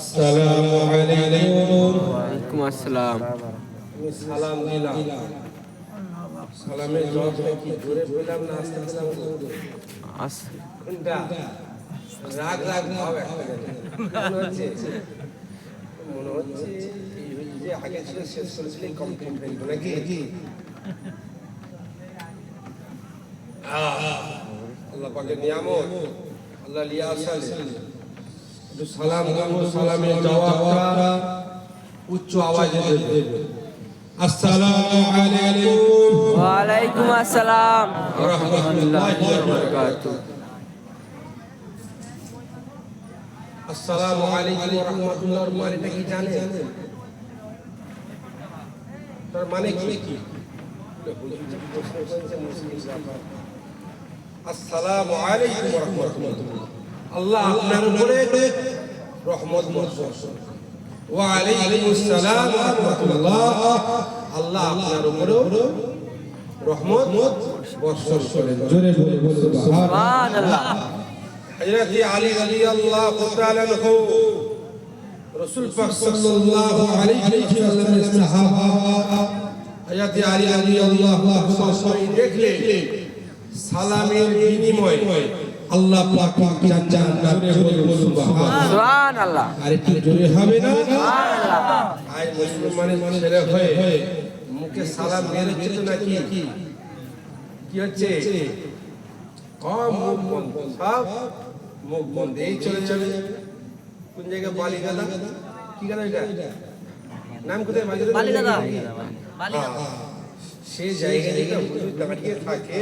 আসসালামু আসসালাম। সালাম দিলাম সালামের জবাবটা কি জোরে পেলাম না আস্তে পেলাম রাগ রাগ ভাব মনে হচ্ছে যে আগে ছিল শেষ করেছিলেন কমপ্লিট হয়ে আল্লাহ পাকের নিয়ামত আল্লাহ লিয়া আসান সালাম সালামের জবাবটা উচ্চ আওয়াজে দেবে আসসালামু আলাইকুম। ওয়ালাইকুম আসসালাম। রহমতুল্লাহি ওয়া বারাকাতুহু। আসসালামু। আলাইকুম ওয়া রাহমাতুল্লাহর মানেটা কি জানেন তার মানে কি? আসসালামু আলাইকুম ওয়া রাহমাতুল্লাহ। আল্লাহ আপনার উপরে রহমত বর্ষণ ওয়া আলাইকুম আসসালাম ওয়া রাহমাতুল্লাহ। আল্লাহ আপনার উপরে রহমত বর্ষণ করেন। জোরে জোরে বলে সুবহান সুবহানাল্লাহ। হযরত আলী রাদিয়াল্লাহু তাআলা আনহু রাসূল পাক সাল্লাল্লাহু আলাইহি ওয়াসাল্লামের সাহাবা হযরত আলী রাদিয়াল্লাহু তাআলা দেখলে সালামের বিনিময়ে আল্লাহ পাক জান জান জোরে বলে সুবহান সুবহানাল্লাহ। আর একটু জোরে হবে না? সুবহানাল্লাহ। আজ মুসলমানের ছেলে হয়ে মুখে সালাম মেরেছে তো নাকি? কি হচ্ছে? কম মুখ বন্ধ। সব মুখ বন্ধ। এই চলে চলে কোন জায়গায় বালি গাদা? কি গাদা এটা? নাম কোথায়? বালি গাদা? সে জায়গা থেকে হুজুর দাঁড়িয়ে থাকে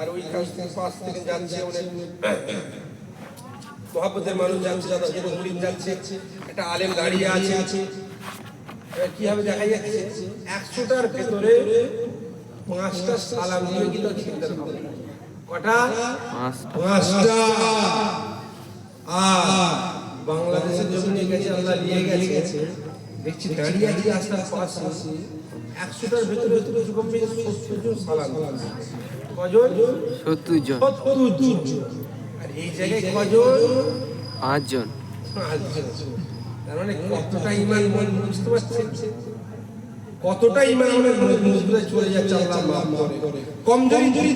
আর ওই কাছ থেকে পাশ থেকে যাচ্ছে অনেক। মহাপতের মানুষ যাচ্ছে দাদা যেন মুরিদ যাচ্ছে। একটা আলেম দাঁড়িয়ে আছে। আছে কি হবে দেখা যাচ্ছে? একশোটার ভেতরে পাঁচটা সালাম দিয়ে কিন্তু চিন্তা হবে। কটা? পাঁচটা। আর বাংলাদেশের জমিনে গেছে আল্লাহ নিয়ে গেছে। দেখছি দাঁড়িয়ে আছে রাস্তার পাশে। একশোটার ভেতরে ভেতরে সত্তর জন সালাম। কজন? সত্তর জন। আর এই জায়গায় কজন? পাঁচজন তার মানে কতটা ইমান মন বুঝতে পারছেন? কতটা ইমান আমাদের চলে যাচ্ছে আল্লাহ মাফ করে। কমজোরি জোরি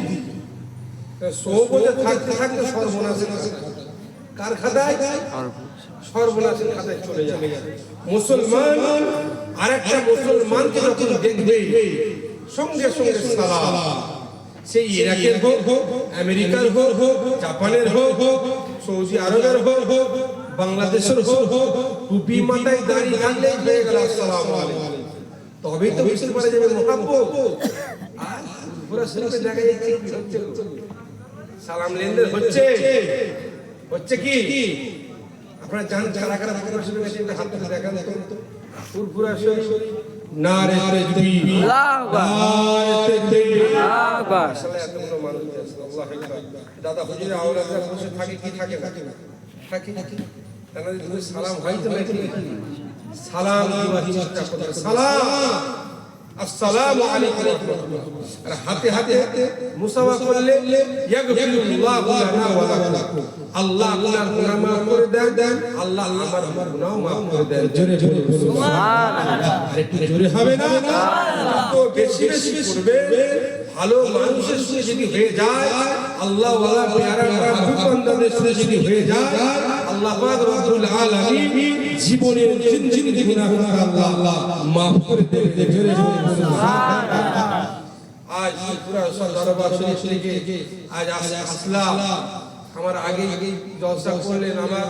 থাকতে থাকতে সর্বনাশের। কার খাতায়? সর্বনাশের খাতায় চলে যাবে। মুসলমান আর একটা মুসলমানকে যখন দেখবে সঙ্গে সঙ্গে সালাম। সেই ইরাকের হোক হোক আমেরিকার হোক হোক জাপানের হোক হোক সৌদি আরবের হোক হোক বাংলাদেশের হোক হোক টুপি মাথায় দাঁড়িয়ে থাকলে হয়ে গেল, আসসালামু তবেই তো বুঝতে পারা যাবে মহাব্বত। আর পুরো শরীফে দেখা কি হচ্ছে সালাম লেনদেন হচ্ছে। হচ্ছে কি? আপনারা জান কারা কারা হাত দেখান তো। ফুরফুরা শরীফ। নারে তাকবীর আল্লাহু আকবার। আল্লাহু আকবার। দাদা হুজুরের আওলাদরা বসে থাকে কি থাকে? না থাকে। তাহলে সালাম হয় তো নাকি? সালাম সালাম। আসসালামু আলাইকুম। আর হাতে হাতে হাতে মুসাওয়া করলে ইয়াগফিরুল্লাহু লানা ওয়া লাকুম। আল্লাহ আপনার গুনাহ মাফ করে দেন দেন আল্লাহ আমার গুনাহ মাফ করে দেন। জোরে জোরে সুবহানাল্লাহ। আর একটু জোরে হবে না? তো বেশি বেশি ভালো মানুষের সাথে যদি হয়ে যায় আল্লাহ হয়ে যায় আল্লাহ পাক রব্বুল আলামিন জীবনের জিন্দেগি গুনাহ আল্লাহ করে দেবে জোরে জোরে আজ পুরা দরবার শরীফ থেকে আজ আসলাম। আমার আগে জলসা করলেন আমার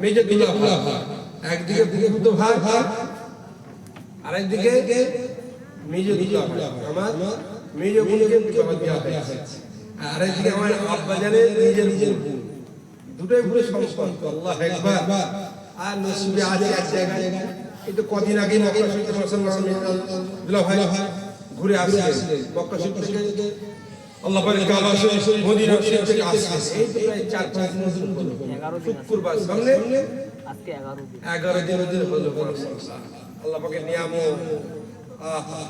মেজে দুলা ভাই, একদিকে আরেকদিকে আমার মেজো আরেকদিকে আমার আব্বা জানে নিজের নিজের দুটোই পুরো সম্পর্ক আল্লাহ একবার আর নসিবে আছে এক জায়গায়। কিন্তু কদিন আগে মক্কা শরীফ ভাই ঘুরে আসলেন। মক্কা শরীফ থেকে আল্লাহ পাকের কাবা শরীফ মদিনা শরীফ থেকে আসলেন এই প্রায় চার পাঁচ দিন হলো শুক্রবার সামনে। আজকে 11 দিন। এগারো দিন দিন হলো। আল্লাহ পাকের নিয়ামত। আহা।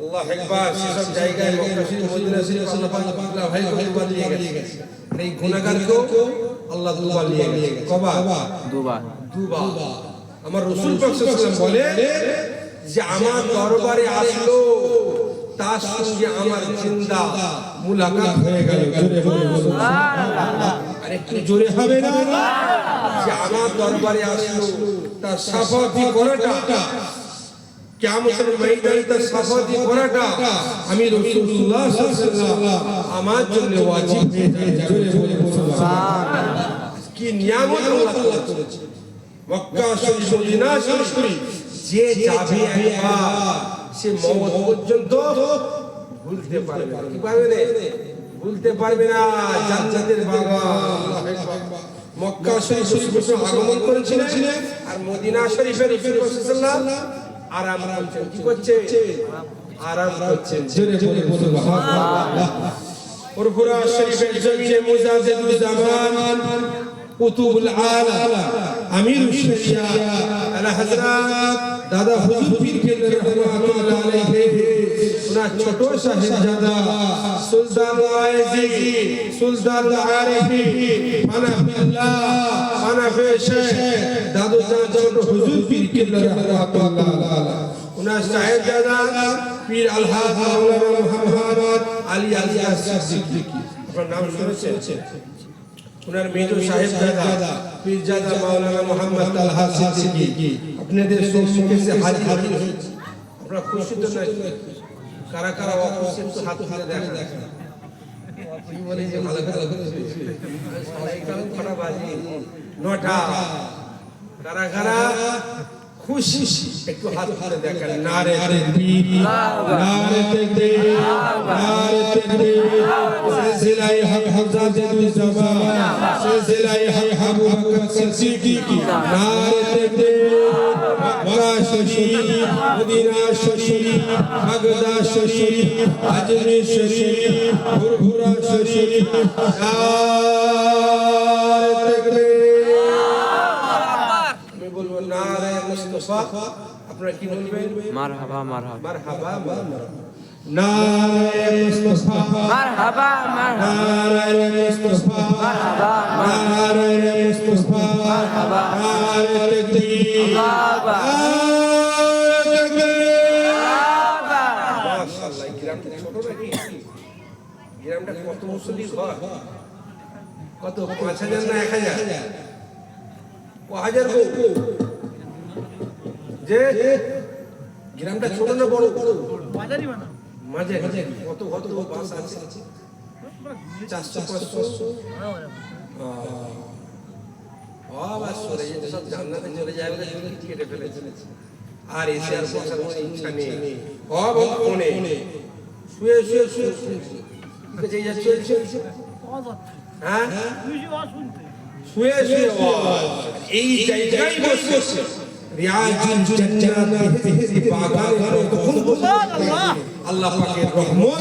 আল্লাহ একবার সেসব জায়গায় মক্কা শরীফ মদিনা শরীফ আল্লাহ পাক আল্লাহ ভাই দুবার নিয়ে গেছে। এই গুনাহগারকেও আল্লাহ দুবার নিয়ে গেছে। কবার? দুবার। দুবার। আমার রসুল বলে যে আমার দরবারে আসলো তার সঙ্গে আমার জিন্দা মুলাকাত হয়ে গেল। জোরে বলে বলুন আর একটু জোরে হবে না? যে আমার দরবারে আসলো তার সাফাতি করাটা কিয়ামতের ময়দানে সাফাতি করাটা আমি রাসূলুল্লাহ সাল্লাল্লাহু আলাইহি আমার জন্য ওয়াজিব হয়ে জোরে বলে বলুন কি নিয়ামত আল্লাহ করেছে। মক্কা শরীফ মদিনা শরীফ যে যাবে একবার, সে মওত পর্যন্ত ভুলতে পারবে কি পারবে না? ভুলতে পারবে না, জান্নাতের বাগান। মক্কা শরীফ আগমন করেছিলেন আর মদিনা শরীফের রাসূল সাল্লাল্লাহু আলাইহি ওয়াসাল্লাম আরাম করছেন কি করছে? আরাম করছেন জোরে জোরে বলুন ফুরফুরা শরীফের জমিনে মুজাহিদুল জামান কুতুবুল আলাম আমির শরিয়া আলা হযরত দাদা হুজুর পীর কেবলা রহমাতুল্লাহ আলাইহি ওনার ছোট সাহেবজাদা সুলতান ওয়াইজি সুলতান আরিফি মানাফিল্লাহ মানাফি শেখ দাদু চাচা হুজুর পীর কেবলা রহমাতুল্লাহ ওনার সাহেবজাদা পীর আলহাজ মাওলানা মুহাম্মদ আলী আলিয়াস সিদ্দিকী। আপনার নাম শুনেছেন? ওনার মেজর সাহেব দাদা পীরজাদা মাওলানা মোহাম্মদ তালহা সিদ্দিকী। আপনাদের সম্মুখে সে হাজির হাজির হয়েছে। আপনারা খুশি তো নাই কারা কারা অখুশি হাত আপনি বলে যে ভালো ভালো সবাই বাজে? নটা। কারা কারা খুশি। একটু হাত তুলে দেখেন, নারে তাকবীর নারে তাকবীর নারে তাকবীর সিলসিলায়ে হক হযরতুল জামান সিলসিলায়ে হক আবু বকর আমি বলব নারে মুস্তাফা আপনারা কি বলবেন মারহাবা মারহাবা। মারহাবা মারহাবা। নারে মুস্তাফা মারহাবা মারহাবা। নারে মুস্তাফা মারহাবা নারে মুস্তাফা মারহাবা। নারে তাকবীর মারহাবা নারে তাকবীর মাশাআল্লাহ গ্রামটা ছোট নাকি গ্রামটা কত মুসল্লি ঘর? কত পাঁচ হাজার না এক হাজার? ক হাজার গো যে গ্রামটা ছোট না বড়? বাজারই বানা মাঝে কত কত বাস আছে? চারশো পাঁচশো? আবার সরে যেতে সব জান্নাতে চলে যায় কেটে ফেলেছে। আর এসে আর বসার কোনো ইচ্ছা নেই। অবাক ফোনে। শুয়ে শুয়ে শুয়ে শুয়ে শুয়ে যে যাচ্ছে চলছে হ্যাঁ? শুয়ে শুয়ে। এই জায়গায় বসে। বসে। রিয়াজুল জান্নাত বেহেশতি বাগানে তখন বসে আল্লাহ আল্লাহ পাকের রহমত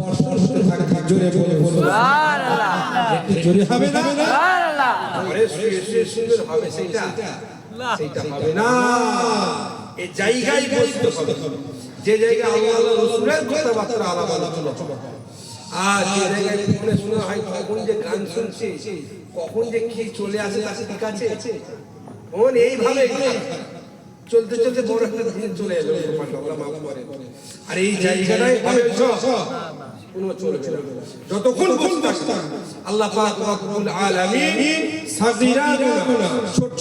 বর্ষণ হতে থাকে জোরে বলে বলো। সুবহানাল্লাহ। একটু জোরে হবে না? সুবহানাল্লাহ। ঘরে শুয়ে শুয়ে সুন্দর হবে সেইটা। সেইটা হবে না। এই জায়গায় বসতে হবে। যে জায়গায় আল্লাহ আল্লাহ রসুলের কথাবার্তা আলাপ আলোচনা আর যে জায়গায় ফোনে শুনে হয় কখন যে গান শুনছে কখন যে কি চলে আসে তার ঠিক ফোন এইভাবে চলতে চলতে বড় একটা দিন চলে এলো আল্লাহ মাফ করে। আর এই জায়গাটাই হবে কোনো চলবে না। যতক্ষণ আল্লাহ পাক রব্বুল আলামিন সাগীরা গুনাহ ছোট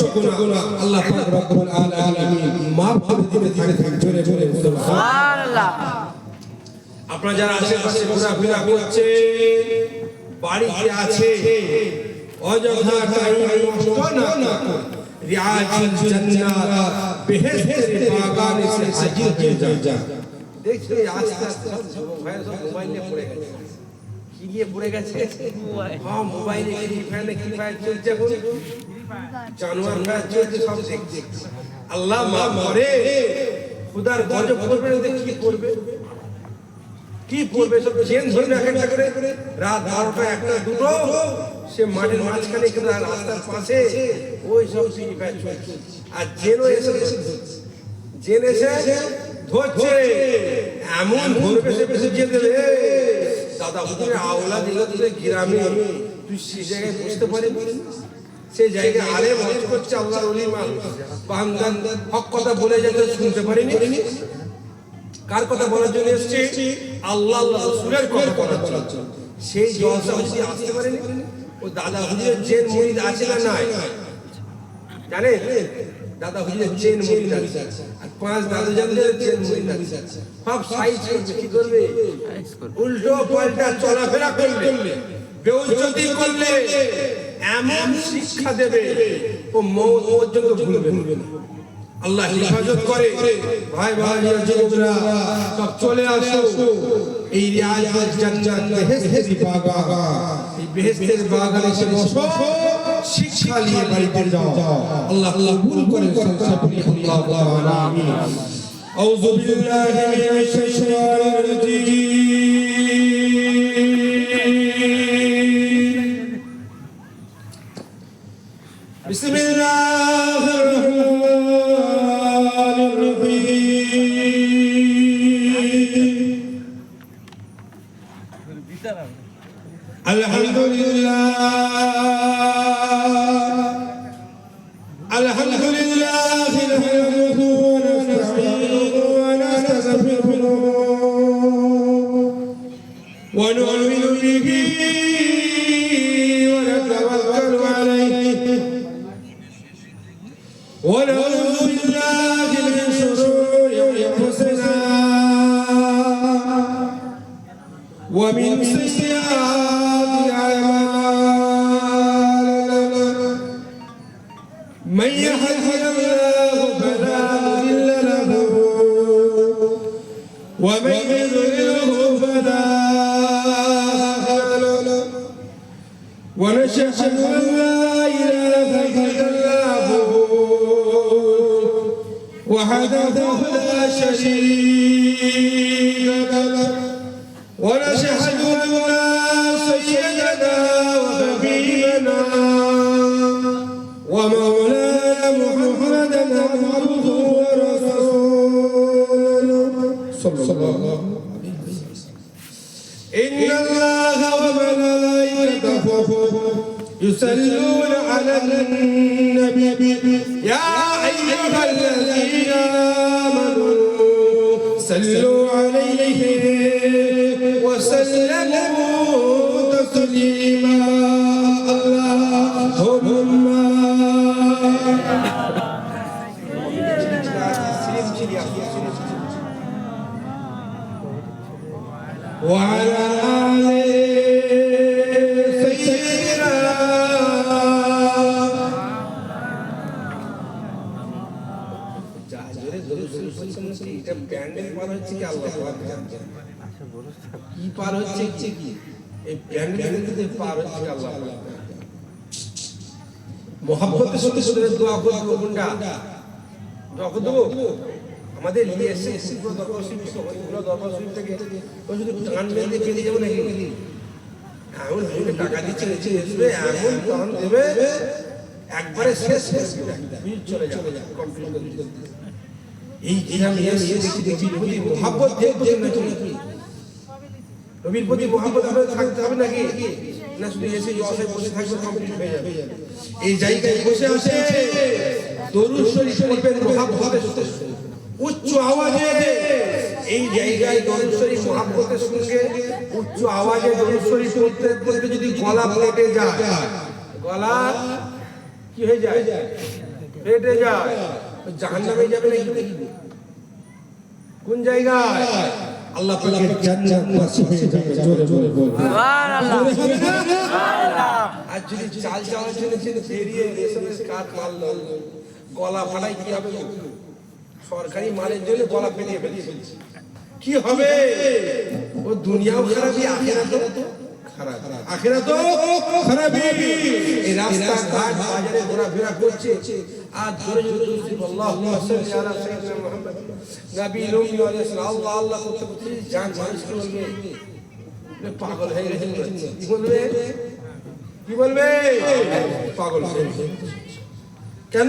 ছোট গুনাহ আল্লাহ পাক রব্বুল আলামিন মাফ করে দিতে থাকে থাকে জোরে জোরে সুবহান সুবহানাল্লাহ। আপনারা যারা আশেপাশে ঘোরাফেরা করছে বাড়িতে আছে অযথা টাইম না করে আস্তে আস্তে হ্যাঁ জানোয়ার ফায়ার চলছে, সব দেখছে। আল্লাহ মাফ করে। খুদার গজব করবে না কি করবে? কি পড়বে সব চেন ধরে একটা করে। রাত বারোটা, একটা দুটো। সে মাঠের মাঝখানে কিংবা রাস্তার পাশে ওই সব ফ্রি ফায়ার চলছে। আর জেনও এসে জেন এসে ধরছে। এমন ধরবে সে বুঝিয়ে দেবে দাদা হুজুরের আওলা দিল তোদের গ্রামে তুই সে জায়গায় বুঝতে পারি সে জায়গায় আলে মজ করছে আল্লাহর ওলি মানুষ বান্দান হক কথা বলে যেতে শুনতে পারিনি। কার কথা বলার জন্য এসেছে? আল্লাহ আল্লাহ রসুলের কথা বলার জন্য। সেই জলসা যদি আসতে পারেনি। ও দাদা হুজুরের জেন মরিদ আছে না নাই? জানেন? দাদা হুজুরের চেন মরিদ আছে। আর পাঁচ দাদা জানদের চেন আছে। সব সাইজ করবে কি করবে? উল্টো পাল্টা চলাফেরা করলে বেউজ্জতি করলে এমন শিক্ষা দেবে। ও মৌত পর্যন্ত ভুলবে না। আল্লাহ হেফাজত করে। ভাই ভাই যুবকরা সব চলে আসো। এই রিয়াজ জান্নাত এই বেহেস্তের বাগানে এসে বসো। শিক্ষা নিয়ে বাড়িতে যাও। আল্লাহ কবুল করে সকলে আল্লাহ আমিন। আউযু বিল্লাহি মিনাশ শাইতানির রাজিম। الحمد لله. من يهده الله فلا مضل له ومن يضلله فلا هادي له. ونشهد أن لا إله إلا الله وحده لا شريك محمدا عبده ورسوله صلى الله عليه وسلم إن الله وملائكته يصلون وعلى آل سيدنا এটা প্যান্ডেল পার হচ্ছে কি আল্লাহ পাক জানেন। কি পার হচ্ছে কি এই প্যান্ডেল কিন্তু পার হচ্ছে কি আল্লাহ পাক জানেন। মহাব্বতের সাথে সাথে দোয়া করবো কোনটা দোয়া করে দেবো আমাদের নিয়ে এসে এসে পুরো দরবার শরীফ পুরো দরবার শরীফ থেকে ওই যদি টান বেঁধে পেরিয়ে যাব নাকি এমন টাকা দিচ্ছে নিচে আসবে এমন টান দেবে একবারে শেষ শেষ চলে যাবে কমপ্লিট এই যে আমি এসে দেখি দেখি প্রতি মহাব্বত দেখব নাকি? নবীর প্রতি মহাব্বত আপনার থাকতে হবে নাকি? না শুধু এসে অসায় বসে থাকবে কমপ্লিট হয়ে যাবে। এই জায়গায় বসে দরুদ মহাব্বতের সাথে উচ্চ আওয়াজে এই জায়গায় দরুদ শরীফ মহাব্বতের সঙ্গে উচ্চ আওয়াজে দরুদ শরীফ পড়তে পড়তে যদি গলা ফেটে যায় গলা কি হয়ে যায়? ফেটে যায়। জাহান্নামে যাবে নাকি কোন জায়গায়? আল্লাহ পাকের জান্নাত বাসী হয়ে যাবে। জোরে জোরে বলবে আর যদি চাল চাওয়ার জন্য যদি বেরিয়ে রেশমের কাঠ মাল গলা ফাটাই কি হবে? সরকারি মালের জন্য গলা ফেলিয়ে ফেলিয়ে কি হবে? ও দুনিয়াও খারাপই আখেরা তো খারাপ। আখেরা তো খারাপই। এই রাস্তা ঘাট বাজারে ঘোরাফেরা করছে। আর ধরে ধরে দুরুদ আল্লাহুম্মা সাল্লি আলা সাইয়্যিদিনা মুহাম্মদ। নবী লুমি আলাইহিস আল্লাহ আল্লাহ করতে করতে জান মানুষকে বলবে পাগল হয়ে গেছে। কি বলবে? কি বলবে? পাগল হয়ে গেছে। কেন?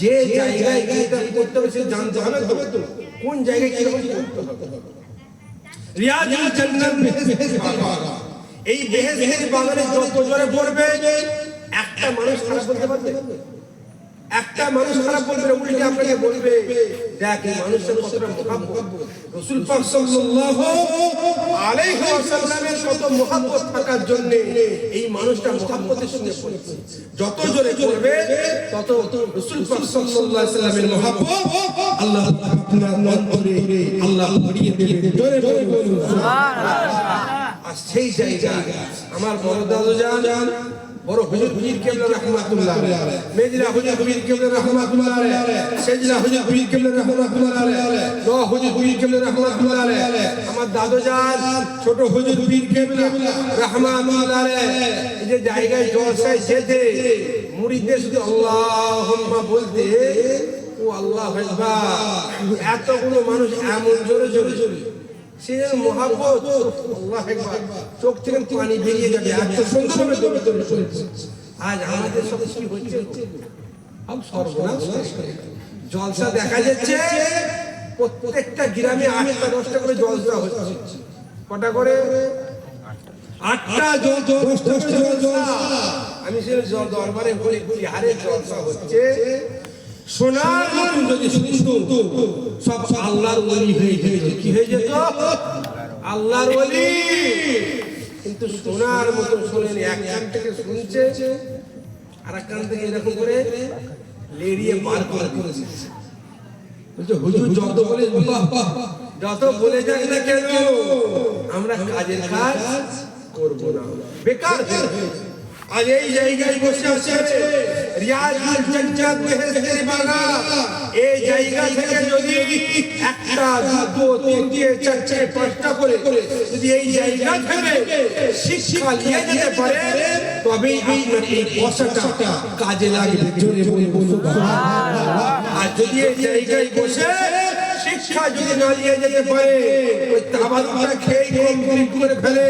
যে জায়গায় গিয়ে এটা করতে হবে সে জানতে হবে তো। কোন জায়গায় কীরকম করতে হবে? রিয়াজুল জান্নাত বেহেশতের বাগান এই বেহেশতের বাগানে যত জোরে পড়বে একটা মানুষ খারাপ বলতে পারবে? একটা মানুষ খারাপ বলবে উল্টে আপনাকে বলবে। দেখ এই মানুষের কতটা মহাব্বত। রাসূল পাক সাল্লাল্লাহু আলাইহি ওয়াসাল্লামের কত মহাব্বত থাকার জন্য এই মানুষটা মহাব্বতের সঙ্গে পড়েছে যত জোরে পড়বে তত রাসূল পাক সাল্লাল্লাহু আলাইহি ওয়াসাল্লামের মহাব্বত আল্লাহ আপনার অন্তরে আল্লাহ ভরিয়ে জোরে জোরে বলুন। আর সেই জায়গায় আমার বড় দাদু যান বড় হুজুর হুজুর কেবলা রহমাতুল্লাহ মেজরা হুজুর হুজুর কেবলা রহমাতুল্লাহ সেজরা হুজুর হুজুর কেবলা রহমাতুল্লাহ দো হুজুর হুজুর কেবলা রহমাতুল্লাহ আমার দাদু ছোট হুজুর পীর কেবলা রহমাতুল্লাহ এই যে জায়গায় জলসায় যেতে মুরিদদের শুধু আল্লাহুম্মা বলতে, ও আল্লাহ আকবার। এতগুলো মানুষ এমন জোরে জোরে জোরে। সে যেন মহাব্বত আল্লাহ একবার চোখ থেকে পানি বেরিয়ে যাবে এত সুন্দরভাবে দৌড়ে দৌড়ে চলছে আজ আমাদের সব কি হচ্ছে সর্বনাশ জলসা দেখা যাচ্ছে প্রত্যেকটা গ্রামে আটটা দশটা করে জলসা হচ্ছে কটা করে আটটা জল দশটা জলসা আমি সে দরবারে বলি বিহারে জলসা হচ্ছে সোনার মতন যদি শুনতো সব আল্লাহর ওলি হয়ে যেত। কি হয়ে যেত? আল্লাহর ওলি। কিন্তু সোনার মতো শোনেন এক কান থেকে শুনছে আর এক কান থেকে এরকম করে লেড়িয়ে বার করে করেছে বলছে হুজুর যত বলে যত বলে যাক না কেন আমরা কাজের কাজ করব না। বেকার হয়ে আজ এই জায়গায় বসে কাজে লাগবে। আর যদি এই জায়গায় বসে শিক্ষা যদি না নিয়ে যেতে পারে, ওই খেয়ে ফেলে।